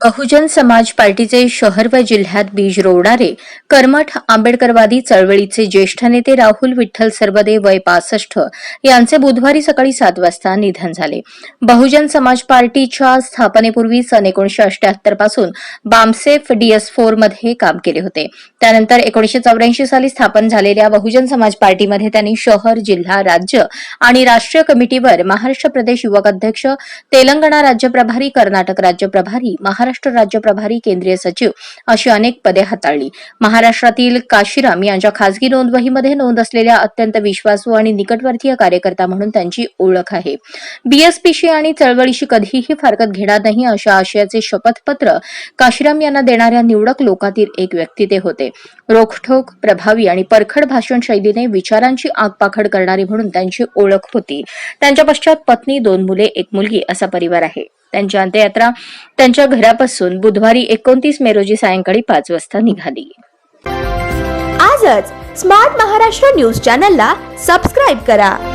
बहुजन समाज पार्टीचे शहर व जिल्ह्यात बीज रोवणारे कर्मठ आंबेडकरवादी चळवळीचे ज्येष्ठ नेते राहुल विठ्ठल सर्वदे वय पासष्ट यांचे बुधवारी सकाळी सात वाजता निधन झाले. बहुजन समाज पार्टीच्या स्थापनेपूर्वी सन एकोणीशे अठ्याहत्तरपासून बामसेफ डीएस फोरमध्ये काम केले होते. त्यानंतर एकोणीशे चौऱ्याऐंशी साली स्थापन झालेल्या बहुजन समाज पार्टीमध्ये त्यांनी शहर जिल्हा राज्य आणि राष्ट्रीय कमिटीवर महाराष्ट्र प्रदेश युवक अध्यक्ष तेलंगणा राज्य प्रभारी कर्नाटक राज्य प्रभारी महाराष्ट्र राज्य प्रभारी केंद्रीय सचिव अशी अनेक पदे हाताळली. महाराष्ट्रातील काशीराम यांच्या खासगी नोंदवहीमध्ये नोंद असलेल्या अत्यंत विश्वासू आणि निकटवर्तीय कार्यकर्ता म्हणून त्यांची ओळख आहे. बीएसपीशी आणि चळवळीशी कधीही फारकत घेणार नाही अशा आशयाचे शपथपत्र काशीराम यांना देणाऱ्या निवडक लोकातील एक व्यक्ती ते होते. रोखठोक प्रभावी आणि परखड भाषण शैलीने विचारांची आगपाखड करणारी म्हणून त्यांची ओळख होती. त्यांच्या पश्चात पत्नी दोन मुले एक मुलगी असा परिवार आहे. त्यांची अंत्ययात्रा त्यांच्या घरापासून बुधवारी एकोणतीस मे रोजी सायंकाळी पाच वाजता निघाली. आजच स्मार्ट महाराष्ट्र न्यूज चॅनलला सबस्क्राईब करा.